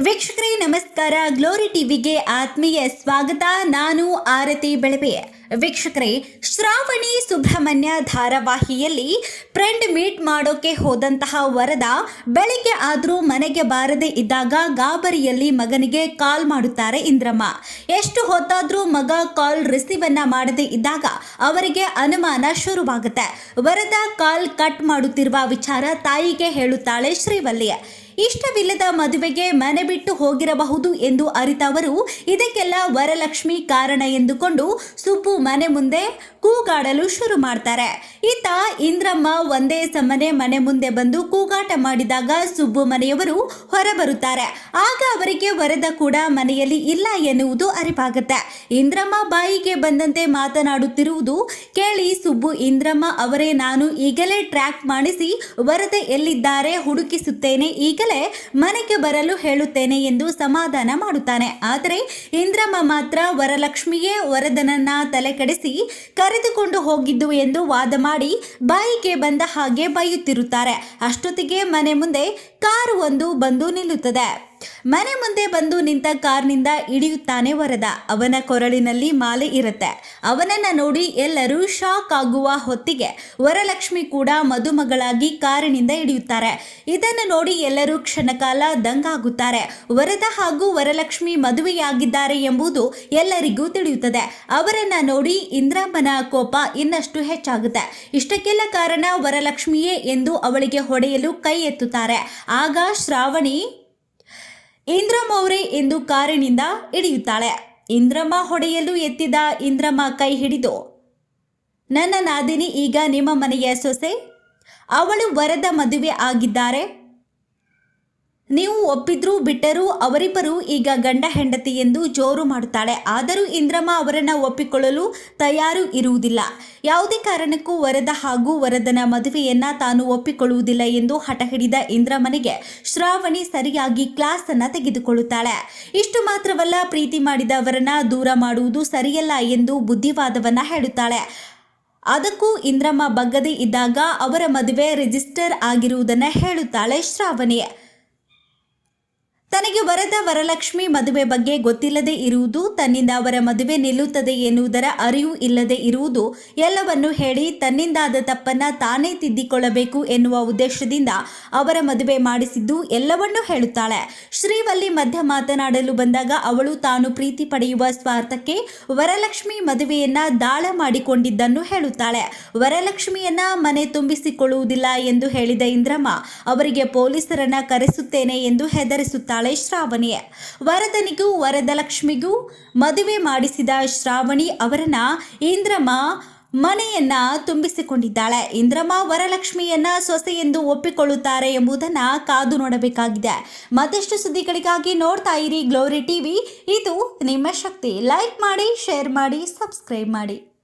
ವೀಕ್ಷಕರೇ, ನಮಸ್ಕಾರ. ಗ್ಲೋರಿ ಟಿವಿಗೆ ಆತ್ಮೀಯ ಸ್ವಾಗತ. ನಾನು ಆರತಿ ಬೆಳವೆ ವೀಕ್ಷಕರೇ, ಶ್ರಾವಣಿ ಸುಬ್ರಹ್ಮಣ್ಯ ಧಾರಾವಾಹಿಯಲ್ಲಿ ಫ್ರೆಂಡ್ ಮೀಟ್ ಮಾಡೋಕೆ ಹೋದಂತಹ ವರದ ಬೆಳಿಗ್ಗೆ ಆದರೂ ಮನೆಗೆ ಬಾರದೆ ಇದ್ದಾಗ ಗಾಬರಿಯಲ್ಲಿ ಮಗನಿಗೆ ಕಾಲ್ ಮಾಡುತ್ತಾರೆ ಇಂದ್ರಮ್ಮ. ಎಷ್ಟು ಹೊತ್ತಾದರೂ ಮಗ ಕಾಲ್ ರಿಸೀವ್ ಅನ್ನ ಮಾಡದೆ ಇದ್ದಾಗ ಅವರಿಗೆ ಅನುಮಾನ ಶುರುವಾಗುತ್ತೆ. ವರದ ಕಾಲ್ ಕಟ್ ಮಾಡುತ್ತಿರುವ ವಿಚಾರ ತಾಯಿಗೆ ಹೇಳುತ್ತಾಳೆ ಶ್ರೀವಲ್ಲಿ ಇಷ್ಟವಿಲ್ಲದ ಮದುವೆಗೆ ಮನೆ ಬಿಟ್ಟು ಹೋಗಿರಬಹುದು ಎಂದು ಅರಿತವರು ಇದಕ್ಕೆಲ್ಲ ವರಲಕ್ಷ್ಮಿ ಕಾರಣ ಎಂದುಕೊಂಡು ಸುಬ್ಬು ಮನೆ ಮುಂದೆ ಕೂಗಾಡಲು ಶುರು ಮಾಡ್ತಾರೆ. ಈತ ಇಂದ್ರಮ್ಮ ಒಂದೇ ಸಮನೆ ಮನೆ ಮುಂದೆ ಬಂದು ಕೂಗಾಟ ಮಾಡಿದಾಗ ಸುಬ್ಬು ಮನೆಯವರು ಹೊರಬರುತ್ತಾರೆ. ಆಗ ಅವರಿಗೆ ವರದ ಕೂಡ ಮನೆಯಲ್ಲಿ ಇಲ್ಲ ಎನ್ನುವುದು ಅರಿವಾಗುತ್ತೆ. ಇಂದ್ರಮ್ಮ ಬಾಯಿಗೆ ಬಂದಂತೆ ಮಾತನಾಡುತ್ತಿರುವುದು ಕೇಳಿ ಸುಬ್ಬು ಇಂದ್ರಮ್ಮ ಅವರೇ, ನಾನು ಈಗಲೇ ಟ್ರ್ಯಾಕ್ ಮಾಡಿಸಿ ವರದ ಎಲ್ಲಿದ್ದಾರೆ ಹುಡುಕಿಸುತ್ತೇನೆ, ಈಗಲೇ ಮನೆಗೆ ಬರಲು ಹೇಳುತ್ತೇನೆ ಎಂದು ಸಮಾಧಾನ ಮಾಡುತ್ತಾನೆ. ಆದರೆ ಇಂದ್ರಮ್ಮ ಮಾತ್ರ ವರಲಕ್ಷ್ಮಿಯೇ ವರದನನ್ನ ತಲೆಕೆಡಿಸಿ ಕರೆದುಕೊಂಡು ಹೋಗಿದ್ದು ಎಂದು ವಾದ ಮಾಡಿ ಬಾಯಿಗೆ ಬಂದ ಹಾಗೆ ಬೈಯುತ್ತಿರುತ್ತಾರೆ. ಅಷ್ಟೊತ್ತಿಗೆ ಮನೆ ಮುಂದೆ ಕಾರು ಒಂದು ಬಂದು ನಿಲ್ಲುತ್ತದೆ. ಮನೆ ಮುಂದೆ ಬಂದು ನಿಂತ ಕಾರ್ನಿಂದ ಇಳಿಯುತ್ತಾನೆ ವರದ. ಅವನ ಕೊರಳಿನಲ್ಲಿ ಮಾಲೆ ಇರುತ್ತೆ. ಅವನನ್ನ ನೋಡಿ ಎಲ್ಲರೂ ಶಾಕ್ ಆಗುವ ಹೊತ್ತಿಗೆ ವರಲಕ್ಷ್ಮಿ ಕೂಡ ಮದುಮಗಳಾಗಿ ಕಾರಿನಿಂದ ಇಳಿಯುತ್ತಾರೆ. ಇದನ್ನು ನೋಡಿ ಎಲ್ಲರೂ ಕ್ಷಣಕಾಲ ದಂಗಾಗುತ್ತಾರೆ. ವರದ ಹಾಗೂ ವರಲಕ್ಷ್ಮಿ ಮದುವೆಯಾಗಿದ್ದಾರೆ ಎಂಬುದು ಎಲ್ಲರಿಗೂ ತಿಳಿಯುತ್ತದೆ. ಅವರನ್ನ ನೋಡಿ ಇಂದ್ರಮ್ಮನ ಕೋಪ ಇನ್ನಷ್ಟು ಹೆಚ್ಚಾಗುತ್ತೆ. ಇಷ್ಟಕ್ಕೆಲ್ಲ ಕಾರಣ ವರಲಕ್ಷ್ಮಿಯೇ ಎಂದು ಅವಳಿಗೆ ಹೊಡೆಯಲು ಕೈ ಎತ್ತುತ್ತಾರೆ. ಆಗ ಶ್ರಾವಣಿ ಇಂದ್ರಮೌರೆ ಎಂದು ಕಾರಿನಿಂದ ಇಳಿಯುತ್ತಾಳೆ ಇಂದ್ರಮ್ಮ ಹೊಡೆಯಲು ಎತ್ತಿದ ಇಂದ್ರಮ್ಮ ಕೈ ಹಿಡಿದು, ನನ್ನ ನಾದಿನಿ, ಈಗ ನಿಮ್ಮ ಮನೆಯ ಸೊಸೆ? ಅವಳು ವರದ ಮದುವೆ ಆಗಿದ್ದಾರೆ. ನೀವು ಒಪ್ಪಿದ್ರೂ ಬಿಟ್ಟರೂ ಅವರಿಬ್ಬರು ಈಗ ಗಂಡ ಹೆಂಡತಿ ಎಂದು ಜೋರು ಮಾಡುತ್ತಾಳೆ. ಆದರೂ ಇಂದ್ರಮ್ಮ ಅವರನ್ನು ಒಪ್ಪಿಕೊಳ್ಳಲು ತಯಾರು ಇರುವುದಿಲ್ಲ. ಯಾವುದೇ ಕಾರಣಕ್ಕೂ ವರದ ಹಾಗೂ ವರದನ ಮದುವೆಯನ್ನು ತಾನು ಒಪ್ಪಿಕೊಳ್ಳುವುದಿಲ್ಲ ಎಂದು ಹಠ ಹಿಡಿದ ಇಂದ್ರಮ್ಮನಿಗೆ ಶ್ರಾವಣಿ ಸರಿಯಾಗಿ ಕ್ಲಾಸ್ ಅನ್ನ ತೆಗೆದುಕೊಳ್ಳುತ್ತಾಳೆ. ಇಷ್ಟು ಮಾತ್ರವಲ್ಲ, ಪ್ರೀತಿ ಮಾಡಿದವರನ್ನ ದೂರ ಮಾಡುವುದು ಸರಿಯಲ್ಲ ಎಂದು ಬುದ್ಧಿವಾದವನ್ನ ಹೇಳುತ್ತಾಳೆ. ಅದಕ್ಕೂ ಇಂದ್ರಮ್ಮ ಬಗ್ಗದೇ ಇದ್ದಾಗ ಅವರ ಮದುವೆ ರಿಜಿಸ್ಟರ್ ಆಗಿರುವುದನ್ನು ಹೇಳುತ್ತಾಳೆ ಶ್ರಾವಣಿ. ತನಗೆ ವರದ ವರಲಕ್ಷ್ಮಿ ಮದುವೆ ಬಗ್ಗೆ ಗೊತ್ತಿಲ್ಲದೆ ಇರುವುದು, ತನ್ನಿಂದ ಅವರ ಮದುವೆ ನಿಲ್ಲುತ್ತದೆ ಎನ್ನುವುದರ ಅರಿವು ಇಲ್ಲದೆ ಇರುವುದು ಎಲ್ಲವನ್ನು ಹೇಳಿ ತನ್ನಿಂದಾದ ತಪ್ಪನ್ನ ತಾನೇ ತಿದ್ದಿಕೊಳ್ಳಬೇಕು ಎನ್ನುವ ಉದ್ದೇಶದಿಂದ ಅವರ ಮದುವೆ ಮಾಡಿಸಿದ್ದು ಎಲ್ಲವನ್ನೂ ಹೇಳುತ್ತಾಳೆ. ಶ್ರೀವಲ್ಲಿ ಮಧ್ಯ ಮಾತನಾಡಲು ಬಂದಾಗ ಅವಳು ತಾನು ಪ್ರೀತಿ ಪಡೆಯುವ ಸ್ವಾರ್ಥಕ್ಕೆ ವರಲಕ್ಷ್ಮಿ ಮದುವೆಯನ್ನ ದಾಳ ಮಾಡಿಕೊಂಡಿದ್ದನ್ನು ಹೇಳುತ್ತಾಳೆ. ವರಲಕ್ಷ್ಮಿಯನ್ನ ಮನೆ ತುಂಬಿಸಿಕೊಳ್ಳುವುದಿಲ್ಲ ಎಂದು ಹೇಳಿದ ಇಂದ್ರಮ್ಮ, ಅವರಿಗೆ ಪೊಲೀಸರನ್ನ ಕರೆಸುತ್ತೇನೆ ಎಂದು ಹೆದರಿಸುತ್ತಾಳೆ. ಶ್ರಾವಣಿ. ವರದನಿಗೂ, ವರದಲಕ್ಷ್ಮಿಗೂ ಮದುವೆ ಮಾಡಿಸಿದ ಶ್ರಾವಣಿ ಅವರನ್ನ ಇಂದ್ರಮ್ಮ ಮನೆಯನ್ನ ತುಂಬಿಸಿಕೊಂಡಿದ್ದಾಳೆ. ಇಂದ್ರಮ್ಮ ವರಲಕ್ಷ್ಮಿಯನ್ನ ಸೊಸೆ ಎಂದು ಒಪ್ಪಿಕೊಳ್ಳುತ್ತಾರೆ ಎಂಬುದನ್ನ ಕಾದು ನೋಡಬೇಕಾಗಿದೆ. ಮತ್ತಷ್ಟು ಸುದ್ದಿಗಳಿಗಾಗಿ ನೋಡ್ತಾ ಇರಿ ಗ್ಲೋರಿ ಟಿವಿ ಇದು ನಿಮ್ಮ ಶಕ್ತಿ. ಲೈಕ್ ಮಾಡಿ ಶೇರ್ ಮಾಡಿ ಸಬ್ಸ್ಕ್ರೈಬ್ ಮಾಡಿ.